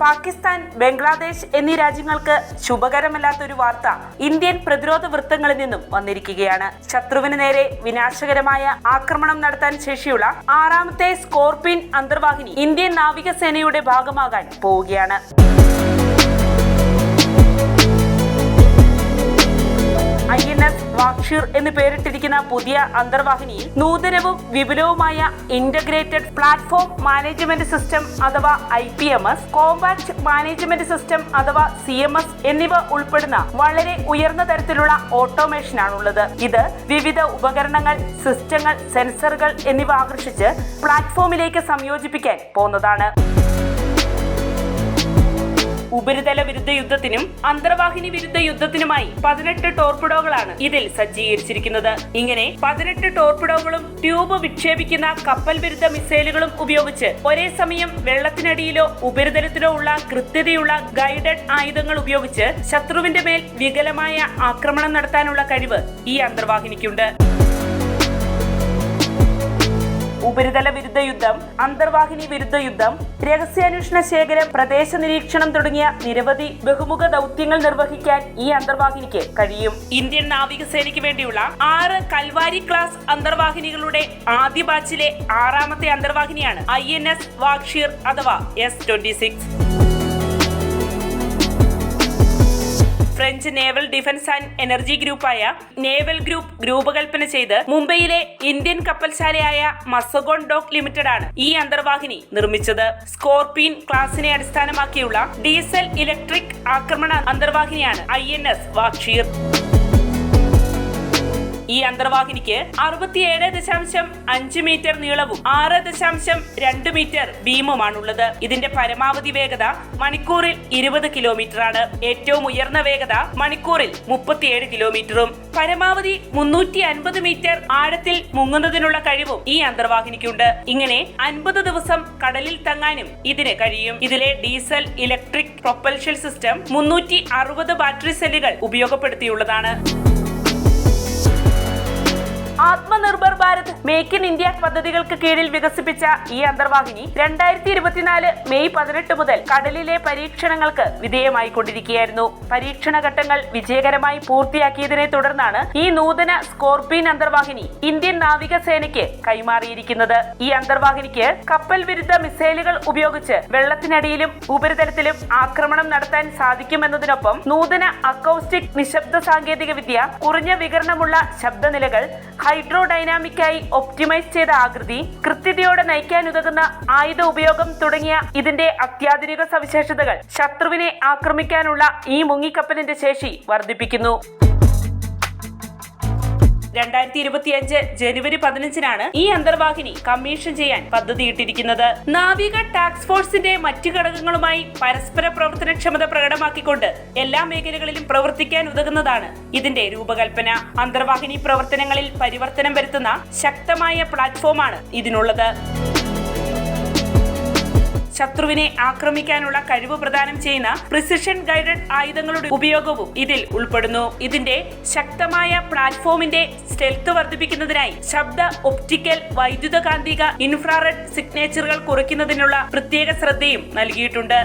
പാകിസ്ഥാൻ ബംഗ്ലാദേശ് എന്നീ രാജ്യങ്ങൾക്ക് ശുഭകരമല്ലാത്തൊരു വാർത്ത ഇന്ത്യൻ പ്രതിരോധ വൃത്തങ്ങളിൽ നിന്നും വന്നിരിക്കുകയാണ്. ശത്രുവിന് നേരെ വിനാശകരമായ ആക്രമണം നടത്താൻ ശേഷിയുള്ള ആറാമത്തെ സ്കോർപിൻ അന്തർവാഹിനി ഇന്ത്യൻ നാവികസേനയുടെ ഭാഗമാകാൻ പോവുകയാണ്. ഐ എൻ എസ് വാക്ഷീർ എന്ന് പേരിട്ടിരിക്കുന്ന പുതിയ അന്തർവാഹിനിയിൽ നൂതനവും വിപുലവുമായ ഇന്റഗ്രേറ്റഡ് പ്ലാറ്റ്ഫോം മാനേജ്മെന്റ് സിസ്റ്റം അഥവാ I P M S compact management system അഥവാ സി എം എസ് എന്നിവ ഉൾപ്പെടുന്ന വളരെ ഉയർന്ന തരത്തിലുള്ള ഓട്ടോമേഷനാണുള്ളത് ഇത് വിവിധ ഉപകരണങ്ങൾ സിസ്റ്റങ്ങൾ സെൻസറുകൾ എന്നിവ ആകർഷിച്ച് പ്ലാറ്റ്ഫോമിലേക്ക് സംയോജിപ്പിക്കാൻ പോകുന്നതാണ്. ഉപരിതല വിരുദ്ധ യുദ്ധത്തിനും അന്തർവാഹിനി വിരുദ്ധ യുദ്ധത്തിനുമായി പതിനെട്ട് ടോർപിഡോകളാണ് ഇതിൽ സജ്ജീകരിച്ചിരിക്കുന്നത്. ഇങ്ങനെ പതിനെട്ട് ടോർപിഡോകളും ട്യൂബ് വിക്ഷേപിക്കുന്ന കപ്പൽ വിരുദ്ധ മിസൈലുകളും ഉപയോഗിച്ച് ഒരേ സമയം വെള്ളത്തിനടിയിലോ ഉപരിതലത്തിലോ ഉള്ള കൃത്യതയുള്ള ഗൈഡഡ് ആയുധങ്ങൾ ഉപയോഗിച്ച് ശത്രുവിന്റെ മേൽ വികലമായ ആക്രമണം നടത്താനുള്ള കഴിവ് ഈ അന്തർവാഹിനിക്കുണ്ട്. ഉപരിതല വിരുദ്ധ യുദ്ധം അന്തർവാഹിനി വിരുദ്ധ യുദ്ധം രഹസ്യാന്വേഷണ ശേഖരം പ്രദേശ നിരീക്ഷണം തുടങ്ങിയ നിരവധി ബഹുമുഖ ദൗത്യങ്ങൾ നിർവഹിക്കാൻ ഈ അന്തർവാഹിനിക്ക് കഴിയും. ഇന്ത്യൻ നാവികസേനയ്ക്ക് വേണ്ടിയുള്ള ആറ് കൽവാരി ക്ലാസ് അന്തർവാഹിനികളുടെ ആദ്യ ബാച്ചിലെ ആറാമത്തെ അന്തർവാഹിനിയാണ് ഐ എൻ എസ് വാക്ഷീർ അഥവാ S twenty six. French naval defence and energy ഗ്രൂപ്പായ naval group രൂപകൽപ്പന ചെയ്ത് മുംബൈയിലെ ഇന്ത്യൻ കപ്പൽശാലയായ മസഗോൺ ഡോക്ക് ലിമിറ്റഡ് ആണ് ഈ അന്തർവാഹിനി നിർമ്മിച്ചത്. സ്കോർപിയൻ ക്ലാസിനെ അടിസ്ഥാനമാക്കിയുള്ള ഡീസൽ ഇലക്ട്രിക് ആക്രമണ അന്തർവാഹിനിയാണ് ഐ എൻ എസ് വാക്ഷീർ ഈ അന്തർവാഹിനിക്ക് അറുപത്തിയേഴ് ദശാംശം അഞ്ച് മീറ്റർ നീളവും ആറ് ദശാംശം രണ്ട് മീറ്റർ ബീമുമാണുള്ളത് ഇതിന്റെ പരമാവധി വേഗത മണിക്കൂറിൽ ഇരുപത് കിലോമീറ്റർ ആണ് ഏറ്റവും ഉയർന്ന വേഗത മണിക്കൂറിൽ മുപ്പത്തിയേഴ് കിലോമീറ്ററും. പരമാവധി മുന്നൂറ്റി അൻപത് മീറ്റർ ആഴത്തിൽ മുങ്ങുന്നതിനുള്ള കഴിവും ഈ അന്തർവാഹിനിക്കുണ്ട്. ഇങ്ങനെ അൻപത് ദിവസം കടലിൽ തങ്ങാനും ഇതിന് കഴിയും. ഇതിലെ ഡീസൽ ഇലക്ട്രിക് പ്രൊപ്പൽഷൻ സിസ്റ്റം മുന്നൂറ്റി അറുപത് ബാറ്ററി സെല്ലുകൾ ഉപയോഗപ്പെടുത്തിയുള്ളതാണ്. Atmanirbhar Bharat make in India പദ്ധതികൾക്ക് കീഴിൽ വികസിപ്പിച്ച ഈ അന്തർവാഹിനി രണ്ടായിരത്തി ഇരുപത്തിനാല് മെയ് പതിനെട്ട് മുതൽ കടലിലെ പരീക്ഷണങ്ങൾക്ക് വിധേയമായി വിധേയമായിക്കൊണ്ടിരിക്കുകയായിരുന്നു. പരീക്ഷണ ഘട്ടങ്ങൾ വിജയകരമായി പൂർത്തിയാക്കിയതിനെ തുടർന്നാണ് ഈ നൂതന സ്കോർപിയൻ അന്തർവാഹിനി ഇന്ത്യൻ നാവികസേനയ്ക്ക് കൈമാറിയിരിക്കുന്നത്. ഈ അന്തർവാഹിനിക്ക് കപ്പൽ വിരുദ്ധ മിസൈലുകൾ ഉപയോഗിച്ച് വെള്ളത്തിനടിയിലും ഉപരിതലത്തിലും ആക്രമണം നടത്താൻ സാധിക്കുമെന്നതിനൊപ്പം നൂതന അക്കൗസ്റ്റിക് നിശബ്ദ സാങ്കേതിക വിദ്യ കുറഞ്ഞ വികരണമുള്ള ശബ്ദനിലകൾ ഹൈഡ്രോഡൈനാമിക്കായി ഒപ്റ്റിമൈസ് ചെയ്ത ആകൃതി കൃത്യതയോടെ നയിക്കാനുതകുന്ന ആയുധ ഉപയോഗം തുടങ്ങിയ ഇതിന്റെ അത്യാധുനിക സവിശേഷതകൾ ശത്രുവിനെ ആക്രമിക്കാനുള്ള ഈ മുങ്ങിക്കപ്പലിന്റെ ശേഷി വർദ്ധിപ്പിക്കുന്നു. രണ്ടായിരത്തി ഇരുപത്തിയഞ്ച് ജനുവരി പതിനഞ്ചിനാണ് ഈ അന്തർവാഹിനി കമ്മീഷൻ ചെയ്യാൻ പദ്ധതിയിട്ടിരിക്കുന്നത് നാവിക ടാസ്ക് ഫോഴ്സിന്റെ മറ്റു ഘടകങ്ങളുമായി പരസ്പര പ്രവർത്തനക്ഷമത പ്രകടമാക്കിക്കൊണ്ട് എല്ലാ മേഖലകളിലും പ്രവർത്തിക്കാൻ ഉതകുന്നതാണ് ഇതിന്റെ രൂപകൽപ്പന. അന്തർവാഹിനി പ്രവർത്തനങ്ങളിൽ പരിവർത്തനം വരുത്തുന്ന ശക്തമായ പ്ലാറ്റ്ഫോമാണ് ഇതിനുള്ളത്. ശത്രുവിനെ ആക്രമിക്കാനുള്ള കഴിവ് പ്രദാനം ചെയ്യുന്ന പ്രിസിഷൻ ഗൈഡഡ് ആയുധങ്ങളുടെ ഉപയോഗവും ഇതിൽ ഉൾപ്പെടുന്നു. ഇതിന്റെ ശക്തമായ പ്ലാറ്റ്ഫോമിന്റെ സ്റ്റെൽത്ത് വർദ്ധിപ്പിക്കുന്നതിനായി ശബ്ദ ഒപ്റ്റിക്കൽ വൈദ്യുതകാന്തിക ഇൻഫ്രാറെഡ് സിഗ്നേച്ചറുകൾ കുറയ്ക്കുന്നതിനുള്ള പ്രത്യേക ശ്രദ്ധയും നൽകിയിട്ടുണ്ട്.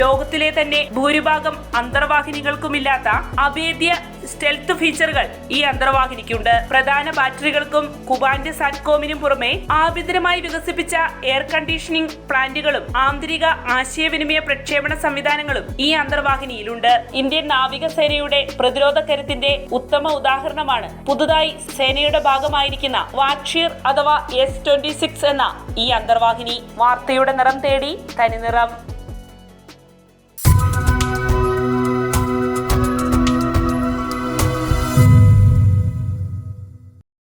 ലോകത്തിലെ തന്നെ ഭൂരിഭാഗം അന്തർവാഹിനികൾക്കുമില്ലാത്ത അഭേദ്യ സ്റ്റെൽത്ത് ഫീച്ചറുകൾ ഈ അന്തർവാഹിനിക്കുണ്ട്. പ്രധാന ബാറ്ററികൾക്കും കുബാന്റെ സാറ്റ്കോമിനും പുറമെ ആഭ്യന്തരമായി വികസിപ്പിച്ച എയർ കണ്ടീഷനിംഗ് പ്ലാന്റുകളും ആന്തരിക ആശയവിനിമയ പ്രക്ഷേപണ സംവിധാനങ്ങളും ഈ അന്തർവാഹിനിയിലുണ്ട്. ഇന്ത്യൻ നാവികസേനയുടെ പ്രതിരോധ കരുത്തിന്റെ ഉത്തമ ഉദാഹരണമാണ് പുതുതായി സേനയുടെ ഭാഗമായിരിക്കുന്ന വാക്ഷീർ അഥവാ എസ് ട്വന്റി സിക്സ് എന്ന ഈ അന്തർവാഹിനി. വാർത്തയുടെ നിറം തേടി തനിനിറം.